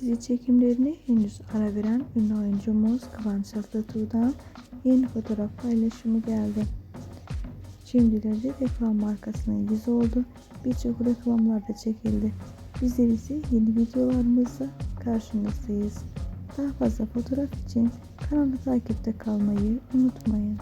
Dizi çekimlerine henüz ara veren ünlü oyuncumuz Kıvanç Tatlıtuğ'dan yeni fotoğraf paylaşımı geldi. Şimdilerde reklam markasının yüzü oldu. Birçok reklamlarda çekildi. Bizler ise yeni videolarımızla karşınızdayız. Daha fazla fotoğraf için kanalı takipte kalmayı unutmayın.